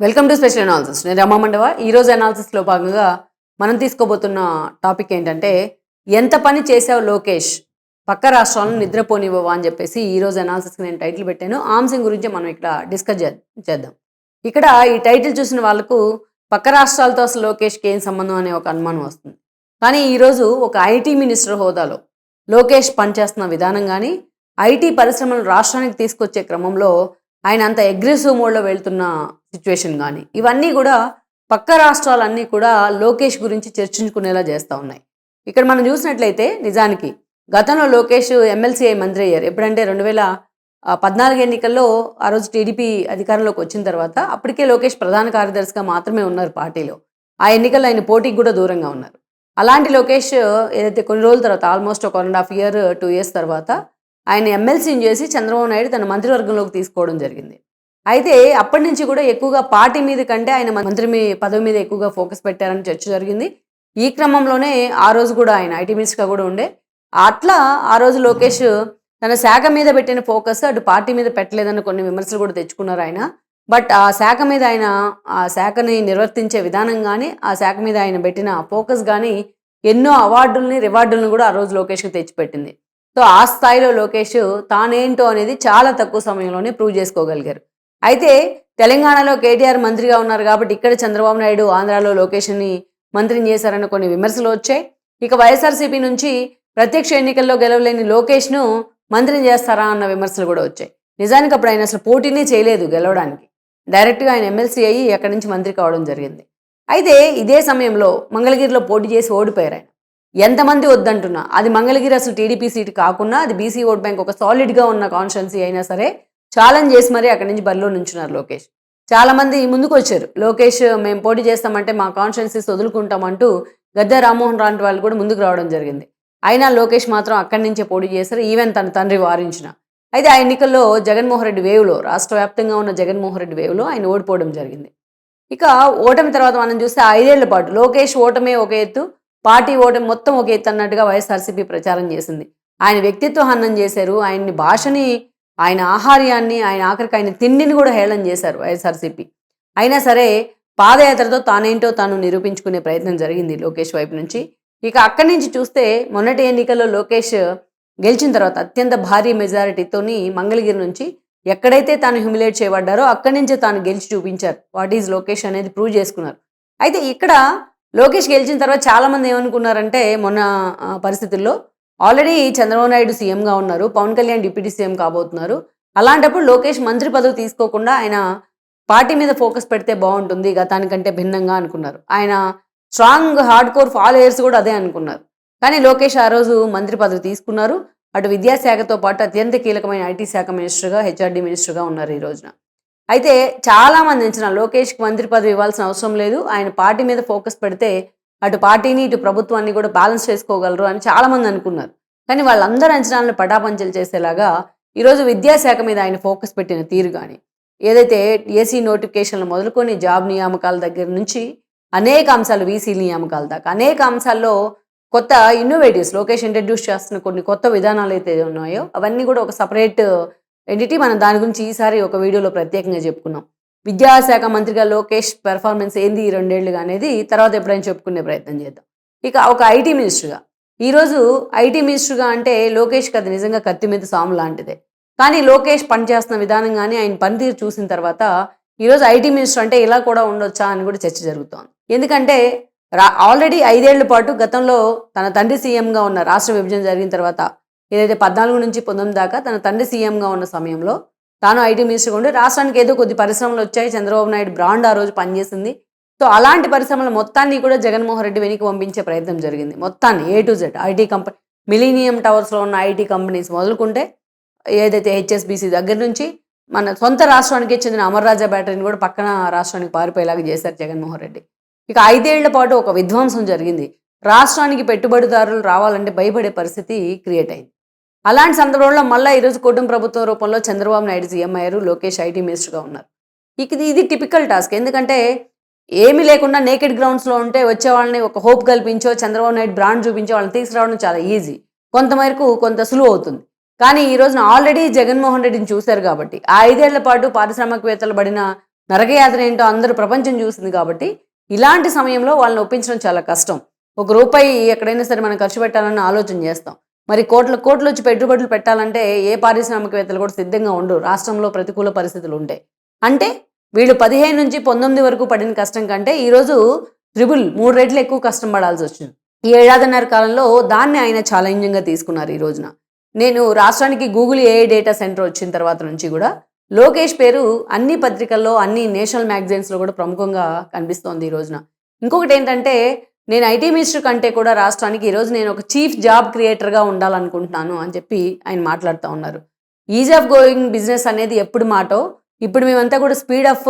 Welcome to special analysis నేను రమా మండవ. ఈ రోజు అనాలిసిస్లో భాగంగా మనం తీసుకోబోతున్న టాపిక్ ఏంటంటే ఎంత పని చేసావు లోకేష్? పక్క రాష్ట్రాలను నిద్రపోనివ్వవా అని చెప్పేసి ఈ రోజు అనాలిసిస్కి నేను టైటిల్ పెట్టాను. ఆమ్సింగ్ గురించి మనం ఇక్కడ డిస్కస్ చేద్దాం. ఇక్కడ ఈ టైటిల్ చూసిన వాళ్ళకు పక్క రాష్ట్రాలతో అసలు లోకేష్కి ఏం సంబంధం అనే ఒక అనుమానం వస్తుంది. కానీ ఈరోజు ఒక ఐటీ మినిస్టర్ హోదాలో లోకేష్ పనిచేస్తున్న విధానం కానీ ఐటీ పరిశ్రమను రాష్ట్రానికి తీసుకొచ్చే క్రమంలో ఆయన అంత అగ్రెసివ్ మోడ్లో వెళ్తున్న సిచ్యువేషన్ కానీ ఇవన్నీ కూడా పక్క రాష్ట్రాలన్నీ కూడా లోకేష్ గురించి చర్చించుకునేలా చేస్తూ ఉన్నాయి. ఇక్కడ మనం చూసినట్లయితే నిజానికి గతంలో లోకేష్ ఎమ్మెల్సీ మంత్రి అయ్యారు. ఎప్పుడంటే రెండు వేల పద్నాలుగు ఎన్నికల్లో ఆ రోజు టీడీపీ అధికారంలోకి వచ్చిన తర్వాత అప్పటికే లోకేష్ ప్రధాన కార్యదర్శిగా మాత్రమే ఉన్నారు పార్టీలో. ఆ ఎన్నికల్లో ఆయన పోటీకి కూడా దూరంగా ఉన్నారు. అలాంటి లోకేష్ ఏదైతే కొన్ని రోజుల తర్వాత ఆల్మోస్ట్ ఒక one and half year two years తర్వాత ఆయన ఎమ్మెల్సీని చేసి చంద్రబాబు నాయుడు తన మంత్రివర్గంలోకి తీసుకోవడం జరిగింది. అయితే అప్పటి నుంచి కూడా ఎక్కువగా పార్టీ మీద కంటే ఆయన మంత్రి మీ పదవి మీద ఎక్కువగా ఫోకస్ పెట్టారని చర్చ జరిగింది. ఈ క్రమంలోనే ఆ రోజు కూడా ఆయన ఐటీ మినిస్టర్గా కూడా ఉండే. అట్లా ఆ రోజు లోకేష్ తన శాఖ మీద పెట్టిన ఫోకస్ అటు పార్టీ మీద పెట్టలేదని కొన్ని విమర్శలు కూడా తెచ్చుకున్నారు ఆయన. బట్ ఆ శాఖ మీద ఆయన ఆ శాఖని నిర్వర్తించే విధానం కానీ ఆ శాఖ మీద ఆయన పెట్టిన ఫోకస్ కానీ ఎన్నో అవార్డుల్ని రివార్డుల్ని కూడా ఆ రోజు లోకేష్కి తెచ్చిపెట్టింది. సో ఆ స్థాయిలో లోకేష్ తానేంటో అనేది చాలా తక్కువ సమయంలోనే ప్రూవ్ చేసుకోగలిగారు. అయితే తెలంగాణలో కేటీఆర్ మంత్రిగా ఉన్నారు కాబట్టి ఇక్కడ చంద్రబాబు నాయుడు ఆంధ్రాలో లోకేష్ని మంత్రిని చేశారన్న కొన్ని విమర్శలు వచ్చాయి. ఇక వైఎస్ఆర్సీపీ నుంచి ప్రత్యక్ష ఎన్నికల్లో గెలవలేని లోకేష్ను మంత్రిని చేస్తారా అన్న విమర్శలు కూడా వచ్చాయి. నిజానికి అప్పుడు ఆయన అసలు పోటీనే చేయలేదు గెలవడానికి. డైరెక్ట్గా ఆయన ఎమ్మెల్సీ అయ్యి అక్కడి నుంచి మంత్రి కావడం జరిగింది. అయితే ఇదే సమయంలో మంగళగిరిలో పోటీ చేసి ఓడిపోయారు ఆయన. ఎంతమంది వద్దంటున్నా? అది మంగళగిరి అసలు టీడీపీ సీట్ కాకుండా అది బీసీ ఓట్ బ్యాంక్ ఒక సాలిడ్గా ఉన్న కాన్స్టిట్యున్సీ అయినా సరే ఛాలెంజ్ చేసి మరీ అక్కడి నుంచి బరిలో నుంచున్నారు లోకేష్. చాలామంది ముందుకు వచ్చారు. లోకేష్ మేము పోటీ చేస్తామంటే మా కాన్స్టిట్యున్సీస్ వదులుకుంటామంటూ గద్దె రామ్మోహన్ లాంటి వాళ్ళు కూడా ముందుకు రావడం జరిగింది. అయినా లోకేష్ మాత్రం అక్కడి నుంచే పోటీ చేశారు. ఈవెన్ తన తండ్రి వారించిన. అయితే ఆ ఎన్నికల్లో జగన్మోహన్ రెడ్డి వేవ్లో రాష్ట్ర వ్యాప్తంగా ఉన్న జగన్మోహన్ రెడ్డి వేవ్లో ఆయన ఓడిపోవడం జరిగింది. ఇక ఓటమి తర్వాత మనం చూస్తే ఐదేళ్ళ పాటు లోకేష్ ఓటమే ఒక ఎత్తు పార్టీ ఓటమి మొత్తం ఒక ఎత్తు అన్నట్టుగా వైఎస్ఆర్సీపీ ప్రచారం చేసింది. ఆయన వ్యక్తిత్వ హనం చేశారు. ఆయన్ని భాషని ఆయన ఆహార్యాన్ని ఆయన ఆఖరికి ఆయన తిండిని కూడా హేళన చేశారు వైఎస్ఆర్సీపీ. అయినా సరే పాదయాత్రతో తానేంటో తాను నిరూపించుకునే ప్రయత్నం జరిగింది లోకేష్ వైపు నుంచి. ఇక అక్కడి నుంచి చూస్తే మొన్నటి ఎన్నికల్లో లోకేష్ గెలిచిన తర్వాత అత్యంత భారీ మెజారిటీతోని మంగళగిరి నుంచి ఎక్కడైతే తాను హ్యూమిలేట్ చేయబడ్డారో అక్కడి నుంచే తాను గెలిచి చూపించారు. వాట్ ఈజ్ లోకేష్ అనేది ప్రూవ్ చేసుకున్నారు. అయితే ఇక్కడ లోకేష్ గెలిచిన తర్వాత చాలామంది ఏమనుకున్నారంటే మొన్న పరిస్థితుల్లో ఆల్రెడీ చంద్రబాబు నాయుడు సీఎంగా ఉన్నారు పవన్ కళ్యాణ్ డిప్యూటీ సీఎం కాబోతున్నారు. అలాంటప్పుడు లోకేష్ మంత్రి పదవి తీసుకోకుండా ఆయన పార్టీ మీద ఫోకస్ పెడితే బాగుంటుంది గతానికంటే భిన్నంగా అనుకున్నారు. ఆయన స్ట్రాంగ్ హార్డ్ కోర్ ఫాలోయర్స్ కూడా అదే అనుకున్నారు. కానీ లోకేష్ ఆ రోజు మంత్రి పదవి తీసుకున్నారు. అటు విద్యాశాఖతో పాటు అత్యంత కీలకమైన ఐటీ శాఖ మినిస్టర్గా హెచ్ఆర్డీ మినిస్టర్గా ఉన్నారు ఈ రోజున. అయితే చాలామంది అంచనా లోకేష్కి మంత్రి పదవి ఇవ్వాల్సిన అవసరం లేదు. ఆయన పార్టీ మీద ఫోకస్ పెడితే అటు పార్టీని ఇటు ప్రభుత్వాన్ని కూడా బ్యాలెన్స్ చేసుకోగలరు అని చాలామంది అనుకున్నారు. కానీ వాళ్ళందరూ అంచనాలను పటాపంచలు చేసేలాగా ఈరోజు విద్యాశాఖ మీద ఆయన ఫోకస్ పెట్టిన తీరు కానీ ఏదైతే ఏసీ నోటిఫికేషన్లు మొదలుకొని జాబ్ నియామకాల దగ్గర నుంచి అనేక అంశాలు వీసీ నియామకాల దాకా అనేక అంశాల్లో కొత్త ఇన్నోవేటివ్స్ లోకేష్ ఇంట్రడ్యూస్ చేస్తున్న కొన్ని కొత్త విధానాలు అయితే ఉన్నాయో అవన్నీ కూడా ఒక సపరేట్ రెండింటి మనం దాని గురించి ఈసారి ఒక వీడియోలో ప్రత్యేకంగా చెప్పుకున్నాం. విద్యాశాఖ మంత్రిగా లోకేష్ పెర్ఫార్మెన్స్ ఏంది ఈ రెండేళ్ళుగా అనేది తర్వాత ఎప్పుడైనా చెప్పుకునే ప్రయత్నం చేద్దాం. ఇక ఒక ఐటీ మినిస్టర్గా. ఈరోజు ఐటీ మినిస్టర్గా అంటే లోకేష్ కథ నిజంగా కత్తి మీద సాము లాంటిదే. కానీ లోకేష్ పనిచేస్తున్న విధానం కానీ ఆయన పనితీరు చూసిన తర్వాత ఈరోజు ఐటీ మినిస్టర్ అంటే ఇలా కూడా ఉండొచ్చా అని కూడా చర్చ జరుగుతోంది. ఎందుకంటే రా ఆల్రెడీ ఐదేళ్ళ పాటు గతంలో తన తండ్రి సీఎంగా ఉన్న రాష్ట్ర విభజన జరిగిన తర్వాత ఏదైతే పద్నాలుగు నుంచి పంతొమ్మిది దాకా తన తండ్రి సీఎంగా ఉన్న సమయంలో తాను ఐటీ మినిస్టర్గా ఉండి రాష్ట్రానికి ఏదో కొద్ది పరిశ్రమలు వచ్చాయి. చంద్రబాబు నాయుడు బ్రాండ్ ఆ రోజు పనిచేసింది. సో అలాంటి పరిశ్రమల మొత్తాన్ని కూడా జగన్మోహన్ రెడ్డి వెనక్కి పంపించే ప్రయత్నం జరిగింది. మొత్తాన్ని A to Z IT company millennium టవర్స్లో ఉన్న ఐటీ కంపెనీస్ మొదలుకుంటే ఏదైతే హెచ్ఎస్బీసీ దగ్గర నుంచి మన సొంత రాష్ట్రానికి చెందిన అమర్రాజా బ్యాటరీని కూడా పక్కన రాష్ట్రానికి పారిపోయేలాగా చేశారు జగన్మోహన్ రెడ్డి. ఇక ఐదేళ్ళ పాటు ఒక విధ్వంసం జరిగింది. రాష్ట్రానికి పెట్టుబడిదారులు రావాలంటే భయపడే పరిస్థితి క్రియేట్ అయింది. అలాంటి సందర్భంలో మళ్ళీ ఈరోజు కుటుంబ ప్రభుత్వం రూపంలో చంద్రబాబు నాయుడు సీఎం అయ్యారు లోకేష్ ఐటీ మినిస్టర్గా ఉన్నారు. ఇక ఇది ఇది టిపికల్ టాస్క్. ఎందుకంటే ఏమీ లేకుండా నేకెడ్ గ్రౌండ్స్లో ఉంటే వచ్చే వాళ్ళని ఒక హోప్ కల్పించో చంద్రబాబు నాయుడు బ్రాండ్ చూపించో వాళ్ళని తీసుకురావడం చాలా ఈజీ. కొంతమేరకు కొంత సులువు అవుతుంది. కానీ ఈ రోజున ఆల్రెడీ జగన్మోహన్ రెడ్డిని చూశారు కాబట్టి ఆ ఐదేళ్ళ పాటు పారిశ్రామికవేత్తలు పడిన నరకయాత్ర ఏంటో అందరూ ప్రపంచం చూసింది కాబట్టి ఇలాంటి సమయంలో వాళ్ళని ఒప్పించడం చాలా కష్టం. ఒక రూపాయి ఎక్కడైనా సరే మనం ఖర్చు పెట్టాలని ఆలోచన చేస్తాం. మరి కోట్ల కోట్లు వచ్చి పెట్టుబడులు పెట్టాలంటే ఏ పారిశ్రామికవేత్తలు కూడా సిద్ధంగా ఉండు రాష్ట్రంలో ప్రతికూల పరిస్థితులు ఉంటాయి. అంటే వీళ్ళు పదిహేను నుంచి పంతొమ్మిది వరకు పడిన కష్టం కంటే ఈరోజు త్రిబుల్ మూడు రెట్లు ఎక్కువ కష్టం పడాల్సి వచ్చింది. ఈ ఏడాదిన్నర కాలంలో దాన్ని ఆయన ఛాలెంజింగ్గా తీసుకున్నారు ఈ రోజున. నేను రాష్ట్రానికి గూగుల్ ఏఐ డేటా సెంటర్ వచ్చిన తర్వాత నుంచి కూడా లోకేష్ పేరు అన్ని పత్రికల్లో అన్ని నేషనల్ మ్యాగజైన్స్లో కూడా ప్రముఖంగా కనిపిస్తోంది ఈ రోజున. ఇంకొకటి ఏంటంటే నేను ఐటీ మినిస్టర్ కంటే కూడా రాష్ట్రానికి ఈరోజు నేను ఒక చీఫ్ జాబ్ క్రియేటర్గా ఉండాలనుకుంటున్నాను అని చెప్పి ఆయన మాట్లాడుతూ ఉన్నారు. ఈజ్ ఆఫ్ గోయింగ్ బిజినెస్ అనేది ఎప్పుడు మాటో ఇప్పుడు మేమంతా కూడా speed of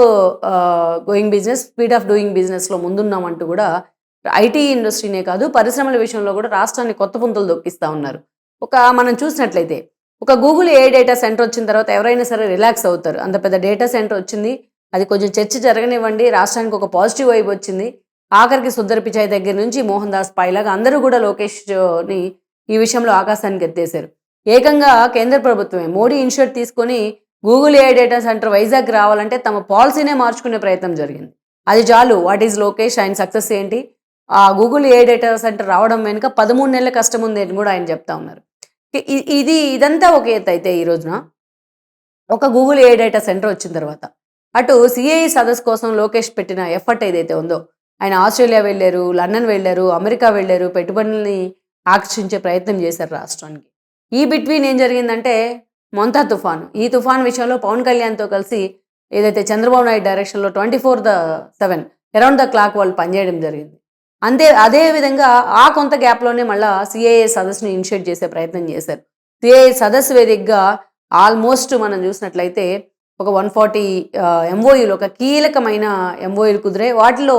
going business speed of doing బిజినెస్లో ముందున్నామంటూ కూడా ఐటీ ఇండస్ట్రీనే కాదు పరిశ్రమల విషయంలో కూడా రాష్ట్రాన్ని కొత్త పుంతలు దొక్కిస్తూ ఉన్నారు. ఒక మనం చూసినట్లయితే ఒక గూగుల్ ఏ డేటా సెంటర్ వచ్చిన తర్వాత ఎవరైనా సరే రిలాక్స్ అవుతారు. అంత పెద్ద డేటా సెంటర్ వచ్చింది అది కొంచెం చర్చ జరగనివ్వండి రాష్ట్రానికి ఒక పాజిటివ్ వైబ్ వచ్చింది ఆఖరికి సుందర పిచాయ్ దగ్గర నుంచి మోహన్ దాస్ పాయిలాగా అందరూ కూడా లోకేష్ని ఈ విషయంలో ఆకాశానికి ఎత్తేశారు. ఏకంగా కేంద్ర ప్రభుత్వమే. మోడీ ఇన్షూర్ తీసుకొని Google AI data center Vizag రావాలంటే తమ పాలసీనే మార్చుకునే ప్రయత్నం జరిగింది. అది చాలు. What is Lokesh? ఆయన సక్సెస్ ఏంటి? ఆ గూగుల్ ఏఐ డేటా సెంటర్ రావడం వెనుక పదమూడు నెలల కష్టం ఉంది అని కూడా ఆయన చెప్తా ఉన్నారు. ఇది ఇదంతా ఒక ఎత్తు అయితే ఈ రోజున ఒక గూగుల్ ఏఐ డేటా సెంటర్ వచ్చిన తర్వాత. అటు సిఐ సదస్సు కోసం లోకేష్ పెట్టిన ఎఫర్ట్ ఏదైతే ఉందో ఆయన ఆస్ట్రేలియా వెళ్ళారు లండన్ వెళ్ళారు అమెరికా వెళ్ళారు పెట్టుబడుల్ని ఆకర్షించే ప్రయత్నం చేశారు రాష్ట్రానికి. ఈ బిట్వీన్ ఏం జరిగిందంటే మొంతా తుఫాను. ఈ తుఫాన్ విషయంలో పవన్ కళ్యాణ్తో కలిసి ఏదైతే చంద్రబాబు నాయుడు డైరెక్షన్లో twenty four the seven around the clock వాళ్ళు పనిచేయడం జరిగింది. అంతే అదే విధంగా ఆ కొంత గ్యాప్లోనే మళ్ళా సిఐఏ సదస్సుని ఇనిషియేట్ చేసే ప్రయత్నం చేశారు. సిఐఏ సదస్సు వేదికగా ఆల్మోస్ట్ మనం చూసినట్లయితే ఒక వన్ ఫార్టీ ఎంఓయూలు ఒక కీలకమైన ఎంఓయూలు కుదిరే వాటిలో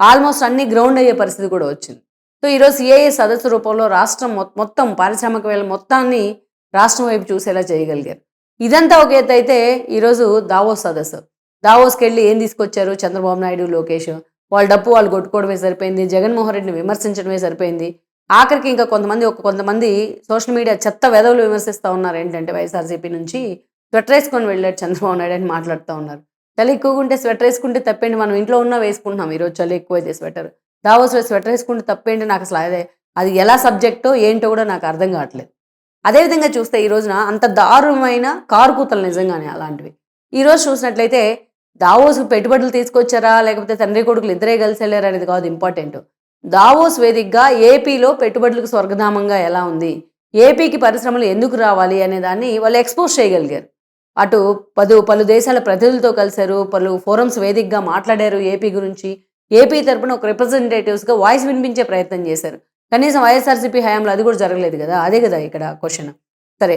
ఆల్మోస్ట్ అన్ని గ్రౌండ్ అయ్యే పరిస్థితి కూడా వచ్చింది. సో ఈరోజు సిఐఏ సదస్సు రూపంలో రాష్ట్రం మొత్తం మొత్తం పారిశ్రామికవేళ మొత్తాన్ని రాష్ట్రం వైపు చూసేలా చేయగలిగారు. ఇదంతా ఒక ఎత్తు అయితే ఈరోజు దావోస్ సదస్సు. దావోస్కి వెళ్ళి ఏం తీసుకొచ్చారు? చంద్రబాబు నాయుడు లోకేష్ వాళ్ళ డప్పు వాళ్ళు కొట్టుకోవడమే సరిపోయింది. జగన్మోహన్ రెడ్డిని విమర్శించడమే సరిపోయింది. ఆఖరికి ఇంకా కొంతమంది ఒక కొంతమంది సోషల్ మీడియా చెత్త వెధవులు విమర్శిస్తూ ఉన్నారు. ఏంటంటే వైఎస్ఆర్సీపీ నుంచి స్వెటర్ వేసుకొని వెళ్ళాడు చంద్రబాబు నాయుడు అని మాట్లాడుతూ ఉన్నారు. చలి ఎక్కువగా ఉంటే స్వెటర్ వేసుకుంటే తప్పేంటి? మనం ఇంట్లో ఉన్నా వేసుకుంటున్నాం. ఈరోజు చలి ఎక్కువైతే స్వెటర్. దావోస్లో స్వెటర్ వేసుకుంటే తప్పేంటి? నాకు అసలు అదే అది ఎలా సబ్జెక్టో ఏంటో కూడా నాకు అర్థం కావట్లేదు. అదేవిధంగా చూస్తే ఈ రోజున అంత దారుణమైన కారుకూతలు నిజంగానే అలాంటివి. ఈరోజు చూసినట్లయితే దావోస్ పెట్టుబడులు తీసుకొచ్చారా? లేకపోతే తండ్రి కొడుకులు ఇద్దరే కలిసి వెళ్ళారా అనేది కాదు ఇంపార్టెంట్. దావోస్ వేదికగా ఏపీలో పెట్టుబడులకు స్వర్గధామంగా ఎలా ఉంది? ఏపీకి పరిశ్రమలు ఎందుకు రావాలి అనే దాన్ని వాళ్ళు ఎక్స్పోజ్ చేయగలిగారు. అటు పలు పలు దేశాల ప్రతినిధులతో కలిశారు పలు ఫోరమ్స్ వేదికగా మాట్లాడారు ఏపీ గురించి. ఏపీ తరపున ఒక రిప్రజెంటేటివ్స్గా వాయిస్ వినిపించే ప్రయత్నం చేశారు. కనీసం వైఎస్ఆర్సీపీ హయాంలో అది కూడా జరగలేదు కదా? అదే కదా ఇక్కడ క్వశ్చన్. సరే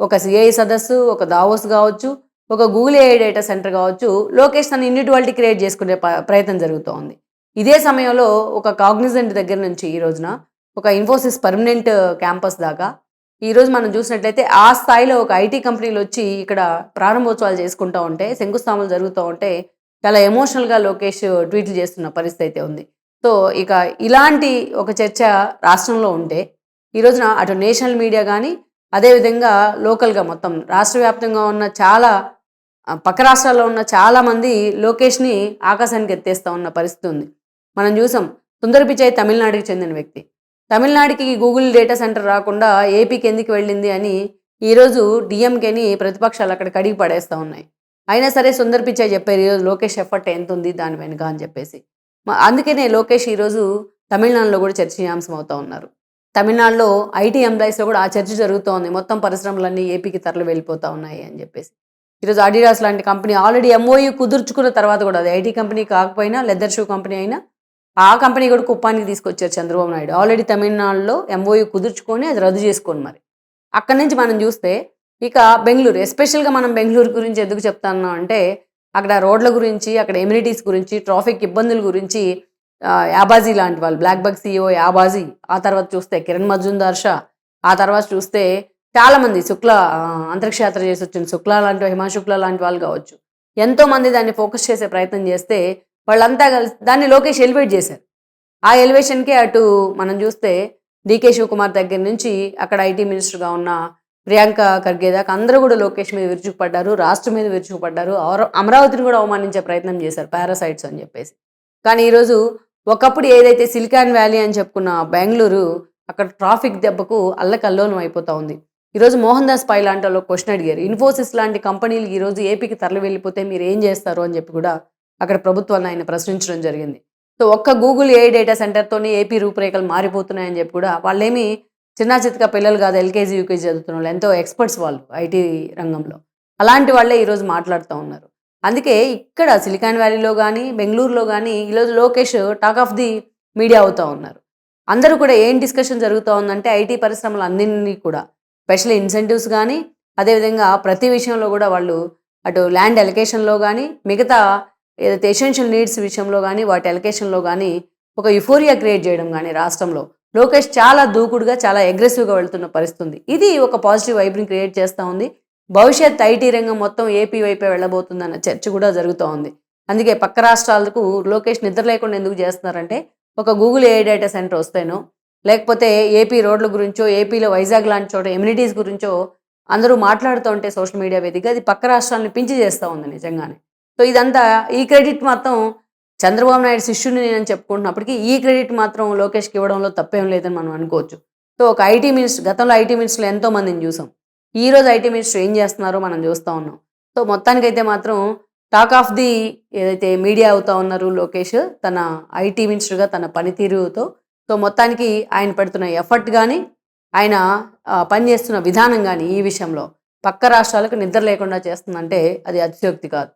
ఒక సిఐ సదస్సు ఒక దావోస్ కావచ్చు ఒక గూగుల్ ఏఐ డేటా సెంటర్ కావచ్చు లోకేష్ తన ఇండివిజువాలిటీ క్రియేట్ చేసుకునే ప్రయత్నం జరుగుతోంది. ఇదే సమయంలో ఒక కాగ్నిజెంట్ దగ్గర నుంచి ఈ రోజున ఒక ఇన్ఫోసిస్ పర్మనెంట్ క్యాంపస్ దాకా ఈరోజు మనం చూసినట్లయితే ఆ స్థాయిలో ఒక ఐటీ కంపెనీలు వచ్చి ఇక్కడ ప్రారంభోత్సవాలు చేసుకుంటూ ఉంటే శంకుస్థాపనలు జరుగుతూ ఉంటే చాలా ఎమోషనల్గా లోకేష్ ట్వీట్లు చేస్తున్న పరిస్థితి అయితే ఉంది. సో ఇక ఇలాంటి ఒక చర్చ రాష్ట్రంలో ఉంటే ఈ రోజున అటు నేషనల్ మీడియా కానీ అదేవిధంగా లోకల్గా మొత్తం రాష్ట్ర వ్యాప్తంగా ఉన్న చాలా పక్క రాష్ట్రాల్లో ఉన్న చాలామంది లోకేష్ని ఆకాశానికి ఎత్తేస్తా ఉన్న పరిస్థితి ఉంది. మనం చూసాం సుందర్ పిచాయ్ తమిళనాడుకి చెందిన వ్యక్తి. తమిళనాడుకి గూగుల్ డేటా సెంటర్ రాకుండా ఏపీకి ఎందుకు వెళ్ళింది అని ఈరోజు డిఎంకేని ప్రతిపక్షాలు అక్కడ కడిగి పడేస్తూ ఉన్నాయి. అయినా సరే సుందర్ పిచాయ్ చెప్పారు ఈరోజు లోకేష్ ఎఫర్ట్ ఎంత ఉంది దాని వెనుక అని చెప్పేసి. అందుకనే లోకేష్ ఈరోజు తమిళనాడులో కూడా చర్చనీయాంశం అవుతూ ఉన్నారు. తమిళనాడులో ఐటీ ఎంప్లాయీస్లో కూడా ఆ చర్చ జరుగుతోంది మొత్తం పరిశ్రమలన్నీ ఏపీకి తరలి వెళ్ళిపోతూ ఉన్నాయి అని చెప్పేసి. ఈరోజు అడిడాస్ లాంటి కంపెనీ ఆల్రెడీ ఎంఓయూ కుదుర్చుకున్న తర్వాత కూడా అది ఐటీ కంపెనీ కాకపోయినా లెదర్ షూ కంపెనీ అయినా ఆ కంపెనీ కూడా కుప్పానికి తీసుకొచ్చారు చంద్రబాబు నాయుడు. ఆల్రెడీ తమిళనాడులో ఎంఓయూ కుదుర్చుకొని అది రద్దు చేసుకోండి మరి. అక్కడి నుంచి మనం చూస్తే ఇక బెంగళూరు ఎస్పెషల్గా మనం బెంగళూరు గురించి ఎందుకు చెప్తాను అంటే అక్కడ రోడ్ల గురించి అక్కడ ఎమ్యూనిటీస్ గురించి ట్రాఫిక్ ఇబ్బందుల గురించి యాబాజీ లాంటి వాళ్ళు బ్లాక్ బగ్ సీఈఓ యాబాజీ ఆ తర్వాత చూస్తే కిరణ్ మజుందార్ షా ఆ తర్వాత చూస్తే చాలామంది శుక్ల అంతరిక్ష యాత్ర చేసి వచ్చిన శుక్ల లాంటి హిమాశుక్ల లాంటి వాళ్ళు కావచ్చు. ఎంతోమంది దాన్ని ఫోకస్ చేసే ప్రయత్నం చేస్తే వాళ్ళంతా కలిసి దాన్ని లోకేష్ ఎలివేట్ చేశారు. ఆ ఎలివేషన్కే అటు మనం చూస్తే డీకే శివకుమార్ దగ్గర నుంచి అక్కడ ఐటీ మినిస్టర్గా ఉన్న ప్రియాంక ఖర్గే దాకా అందరూ కూడా లోకేష్ మీద విరుచుకుపడ్డారు రాష్ట్రం మీద విరుచుకుపడ్డారు. అమరావతిని కూడా అవమానించే ప్రయత్నం చేశారు పారాసైట్స్ అని చెప్పేసి. కానీ ఈరోజు ఒకప్పుడు ఏదైతే సిలికాన్ వ్యాలీ అని చెప్పుకున్న బెంగళూరు అక్కడ ట్రాఫిక్ దెబ్బకు అల్లకల్లోలం అయిపోతా ఉంది. ఈరోజు మోహన్ దాస్ పై లాంటి వాళ్ళు క్వశ్చన్ అడిగారు. ఇన్ఫోసిస్ లాంటి కంపెనీలు ఈరోజు ఏపీకి తరలి వెళ్ళిపోతే మీరు ఏం చేస్తారు అని చెప్పి కూడా అక్కడ ప్రభుత్వాన్ని ఆయన ప్రశ్నించడం జరిగింది. సో ఒక్క గూగుల్ ఏ డేటా సెంటర్తోనే ఏపీ రూపురేఖలు మారిపోతున్నాయని చెప్పి కూడా వాళ్ళేమి చిన్న చితక పిల్లలు కాదు ఎల్కేజీ యూకేజీ చదువుతున్న వాళ్ళు ఎంతో ఎక్స్పర్ట్స్ వాళ్ళు ఐటీ రంగంలో. అలాంటి వాళ్ళే ఈరోజు మాట్లాడుతూ ఉన్నారు. అందుకే ఇక్కడ సిలికాన్ వ్యాలీలో కానీ బెంగళూరులో కానీ ఈరోజు Lokesh talk of the media అవుతూ ఉన్నారు. అందరూ కూడా ఏం డిస్కషన్ జరుగుతూ ఉందంటే ఐటీ పరిశ్రమలు అన్నింటినీ కూడా స్పెషల్ ఇన్సెంటివ్స్ కానీ అదేవిధంగా ప్రతి విషయంలో కూడా వాళ్ళు అటు ల్యాండ్ ఎలకేషన్లో కానీ మిగతా ఏదైతే ఎసెన్షియల్ నీడ్స్ విషయంలో కానీ వాటి ఎలకేషన్లో కానీ ఒక యుఫోరియా క్రియేట్ చేయడం కానీ రాష్ట్రంలో లోకేష్ చాలా దూకుడుగా చాలా అగ్రెసివ్గా వెళ్తున్న పరిస్థితి ఉంది ఇది ఒక పాజిటివ్ వైబ్ని క్రియేట్ చేస్తూ ఉంది. భవిష్యత్ ఐటీ రంగం మొత్తం ఏపీ వైపే వెళ్ళబోతుందన్న చర్చ కూడా జరుగుతూ ఉంది. అందుకే పక్క రాష్ట్రాలకు లోకేష్ నిద్ర లేకుండా ఎందుకు చేస్తున్నారంటే ఒక గూగుల్ ఏ డేటా సెంటర్ వస్తేనో లేకపోతే ఏపీ రోడ్ల గురించో ఏపీలో వైజాగ్ లాంటి చోట ఎమ్యూనిటీస్ గురించో అందరూ మాట్లాడుతూ ఉంటే సోషల్ మీడియా వేదిక అది పక్క రాష్ట్రాలను పించి చేస్తూ ఉంది నిజంగానే. సో ఇదంతా ఈ క్రెడిట్ మాత్రం చంద్రబాబు నాయుడు శిష్యుని నేను చెప్పుకుంటున్నప్పటికీ ఈ క్రెడిట్ మాత్రం లోకేష్కి ఇవ్వడంలో తప్పేం లేదని మనం అనుకోవచ్చు. సో ఒక ఐటీ మినిస్టర్ గతంలో ఐటీ మినిస్టర్లు ఎంతో మందిని చూసాం. ఈ రోజు ఐటీ మినిస్టర్ ఏం చేస్తున్నారో మనం చూస్తూ ఉన్నాం. సో మొత్తానికైతే మాత్రం టాక్ ఆఫ్ ది ఏదైతే మీడియా అవుతా ఉన్నారు లోకేష్ తన ఐటీ మినిస్టర్గా తన పనితీరుతో సో మొత్తానికి ఆయన పెడుతున్న ఎఫర్ట్ కానీ ఆయన పనిచేస్తున్న విధానం కానీ ఈ విషయంలో పక్క రాష్ట్రాలకు నిద్ర లేకుండా చేస్తుందంటే అది అతిశయోక్తి కాదు.